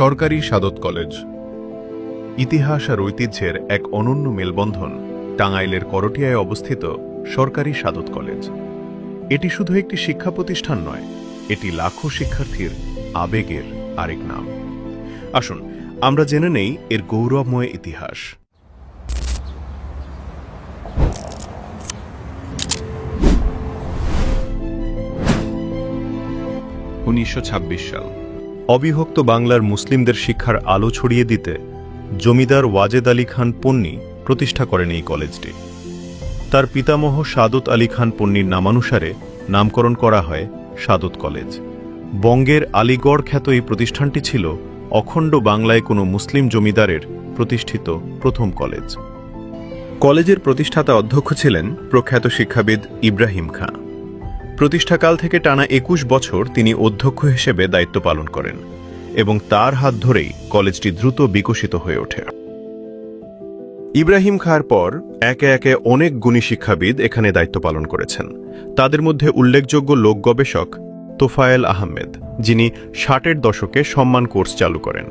সরকারি সাদত কলেজ। ইতিহাস আর ঐতিহ্যের এক অনন্য মেলবন্ধন টাঙ্গাইলের করটিয়ায় অবস্থিত সরকারি সাদত কলেজ। এটি শুধু একটি শিক্ষা প্রতিষ্ঠান নয়, এটি লাখো শিক্ষার্থীর আবেগের আরেক নাম। আসুন, আমরা জেনে নেই এর গৌরবময় ইতিহাস। উনিশশো ছাব্বিশ সাল। অবিভক্ত বাংলার মুসলিমদের শিক্ষার আলো ছড়িয়ে দিতে জমিদার ওয়াজেদ আলী খান পন্নী প্রতিষ্ঠা করেন এই কলেজটি। তার পিতামহ সাদত আলী খান পন্নীর নামানুসারে নামকরণ করা হয় সাদত কলেজ। বঙ্গের আলিগড় খ্যাত এই প্রতিষ্ঠানটি ছিল অখণ্ড বাংলায় কোনো মুসলিম জমিদারের প্রতিষ্ঠিত প্রথম কলেজ। কলেজের প্রতিষ্ঠাতা অধ্যক্ষ ছিলেন প্রখ্যাত শিক্ষাবিদ ইব্রাহিম খাঁ। প্রতিষ্ঠাকাল থেকে টানা একুশ বছর তিনি অধ্যক্ষ হিসেবে দায়িত্ব পালন করেন এবং তার হাত ধরেই কলেজটি দ্রুত বিকশিত হয়ে ওঠে। ইব্রাহিম খাঁর পর একে একে অনেক গুণী শিক্ষাবিদ এখানে দায়িত্ব পালন করেছেন। তাদের মধ্যে উল্লেখযোগ্য লোক গবেষক তোফায়েল আহমেদ, যিনি ষাটের দশকে সম্মান কোর্স চালু করেন।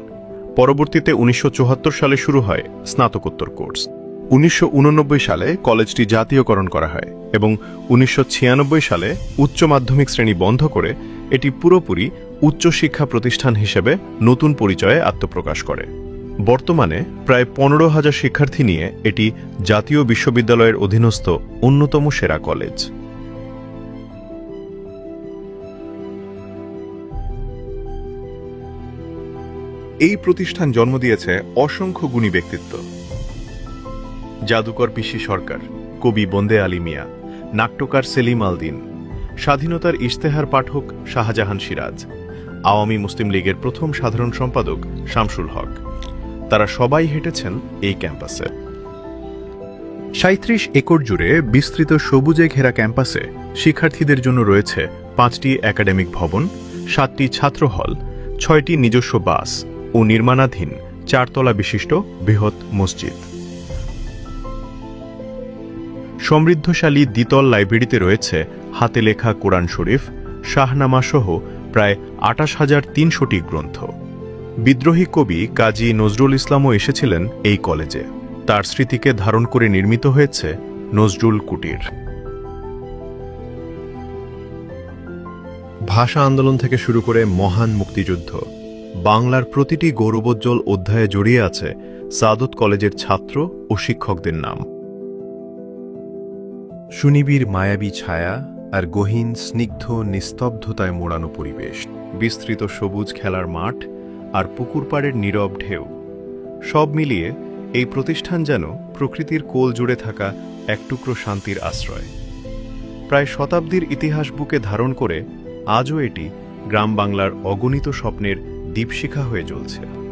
পরবর্তীতে উনিশশো চুয়াত্তর সালে শুরু হয় স্নাতকোত্তর কোর্স। উনিশশো উননব্বই সালে কলেজটি জাতীয়করণ করা হয় এবং উনিশশো ছিয়ানব্বই সালে উচ্চ মাধ্যমিক শ্রেণি বন্ধ করে এটি পুরোপুরি উচ্চশিক্ষা প্রতিষ্ঠান হিসেবে নতুন পরিচয়ে আত্মপ্রকাশ করে। বর্তমানে প্রায় পনেরো হাজার শিক্ষার্থী নিয়ে এটি জাতীয় বিশ্ববিদ্যালয়ের অধীনস্থ অন্যতম সেরা কলেজ। এই প্রতিষ্ঠান জন্ম দিয়েছে অসংখ্য গুণী ব্যক্তিত্ব। জাদুকর পিসি সরকার, কবি বন্দে আলী মিয়া, নাট্যকার সেলিম আলদিন স্বাধীনতার ইশতেহার পাঠক শাহজাহান সিরাজ, আওয়ামী মুসলিম লীগের প্রথম সাধারণ সম্পাদক শামসুল হক। তারা সবাই হেঁটেছেন এই ক্যাম্পাসে। সাঁত্রিশ একর জুড়ে বিস্তৃত সবুজে ঘেরা ক্যাম্পাসে শিক্ষার্থীদের জন্য রয়েছে পাঁচটি একাডেমিক ভবন, সাতটি ছাত্র হল, ছয়টি নিজস্ব বাস ও নির্মাণাধীন চারতলা বিশিষ্ট বৃহৎ মসজিদ। সমৃদ্ধশালী দ্বিতল লাইব্রেরিতে রয়েছে হাতে লেখা কোরআন শরীফ, শাহনামা সহ প্রায় আটাশ হাজার তিনশোটি গ্রন্থ। বিদ্রোহী কবি কাজী নজরুল ইসলামও এসেছিলেন এই কলেজে। তার স্মৃতিকে ধারণ করে নির্মিত হয়েছে নজরুল কুটির। ভাষা আন্দোলন থেকে শুরু করে মহান মুক্তিযুদ্ধ। বাংলার প্রতিটি গৌরবোজ্জ্বল অধ্যায়ে জড়িয়ে আছে সাদত কলেজের ছাত্র ও শিক্ষকদের নাম। সুনিবির মায়াবী ছায়া আর গহীন, স্নিগ্ধ, নিস্তব্ধতায় মোড়ানো পরিবেশ, বিস্তৃত সবুজ খেলার মাঠ আর পুকুর পাড়ের নীরব ঢেউ। সব মিলিয়ে এই প্রতিষ্ঠান যেন প্রকৃতির কোল জুড়ে থাকা এক টুকরো শান্তির আশ্রয়। প্রায় শতাব্দীর ইতিহাস বুকে ধারণ করে আজও এটি গ্রাম বাংলার অগণিত স্বপ্নের দীপশিখা হয়ে জ্বলছে।